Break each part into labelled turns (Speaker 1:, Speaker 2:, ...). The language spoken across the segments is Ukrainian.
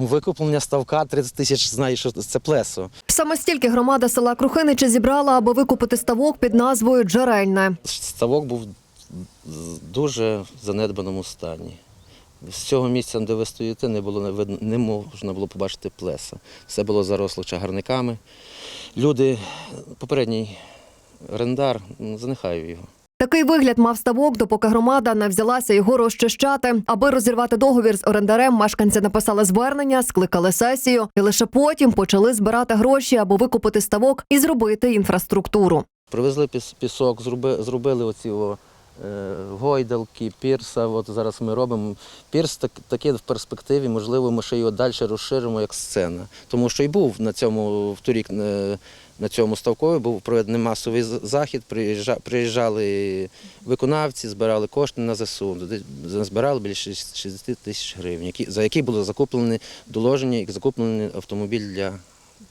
Speaker 1: Ну, Викуплення ставка 30 тисяч, знаєш, що це плесо.
Speaker 2: Саме стільки громада села Крухиничі зібрала, аби викупити ставок під назвою Джерельне.
Speaker 1: Ставок був в дуже занедбаному стані. З цього місця, де ви стоїте, не було не видно, не можна було побачити плеса. Все було заросло чагарниками. Люди, попередній орендар, м, занехаю його.
Speaker 2: Такий вигляд мав ставок, допоки громада не взялася його розчищати. Аби розірвати договір з орендарем, мешканці написали звернення, скликали сесію і лише потім почали збирати гроші, аби викупити ставок і зробити інфраструктуру.
Speaker 1: Привезли піс- пісок, зроби- зробили оці о, гойдалки, пірса. От зараз ми робимо. Пірс так, такий в перспективі, можливо, ми ще його далі розширимо як сцена. Тому що і був на цьому вторік е, на цьому ставкові був проведений масовий захід. Приїжджали виконавці, збирали кошти на ЗСУ. Збирали біля 60 тисяч гривень, за які було закуплені доложення і закуплений автомобіль для,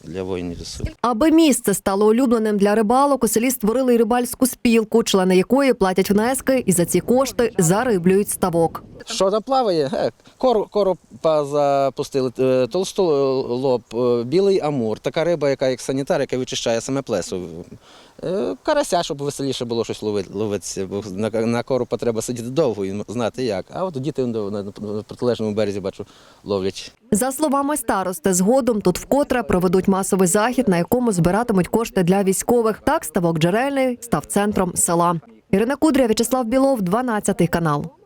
Speaker 1: для воїнів ЗСУ.
Speaker 2: Аби місце стало улюбленим для рибалок, у селі створили й рибальську спілку, члени якої платять внески і за ці кошти зариблюють ставок.
Speaker 1: Що там плаває? Е, Кор, коропа запустили, е, толстолоб, е, білий амур, така риба, яка як санітар, яка вичищає саме плесо. Е, Карася, щоб веселіше було щось ловити, ловитися, бо на, на коропа треба сидіти довго і знати як. А от діти на протилежному березі бачу ловлять.
Speaker 2: За словами старости, згодом тут вкотре проведуть масовий захід, на якому збиратимуть кошти для військових. Так ставок джерельний став центром села. Ірина Кудря, В'ячеслав Білов, 12 канал.